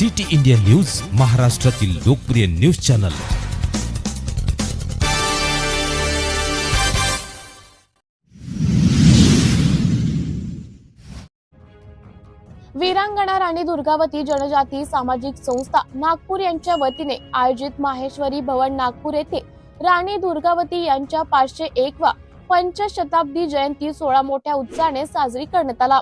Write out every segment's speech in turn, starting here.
City India news महाराष्ट्रातील लोकप्रिय news channel. वीरांगणा राणी दुर्गावती जनजाती सामाजिक संस्था नागपूर यांच्या वतीने आयोजित माहेश्वरी भवन नागपूर येथे राणी दुर्गावती यांच्या पाचशे एक वा पंचशताब्दी जयंती सोळा मोठ्या उत्साहाने साजरी करण्यात आला.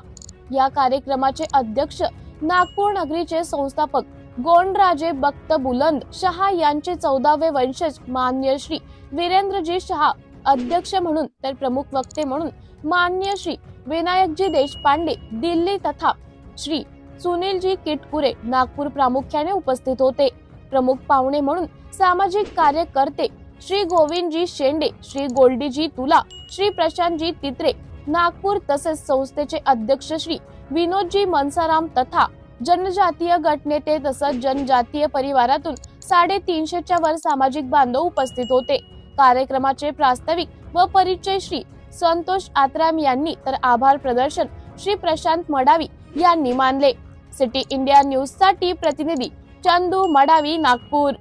या कार्यक्रमाचे अध्यक्ष नागपूर नगरीचे संस्थापक गोंडराजे बक्त बुलंद शहा यांचे चौदावे वंशज मान्य श्री वीरेंद्रजी शहा अध्यक्ष म्हणून तर प्रमुख वक्ते म्हणून मान्य श्री विनायकजी देशपांडे दिल्ली तथा श्री सुनीलजी किटकुरे नागपूर प्रामुख्याने उपस्थित होते. प्रमुख पाहुणे म्हणून सामाजिक कार्यकर्ते श्री गोविंदजी शेंडे श्री गोल्डीजी तुला श्री प्रशांतजी तित्रे नागपूर तसेच संस्थेचे अध्यक्ष श्री विनोदजी मनसाराम तथा जनजातीय गटनेते तसंच जनजातीय परिवारातून साडेतीनशेच्या वर सामाजिक बांधव उपस्थित होते. कार्यक्रमाचे प्रास्ताविक व परिचय श्री संतोष आत्राम यांनी तर आभार प्रदर्शन श्री प्रशांत मडावी यांनी मानले. सिटी इंडिया न्यूजसाठी प्रतिनिधी चंदू मडावी नागपूर.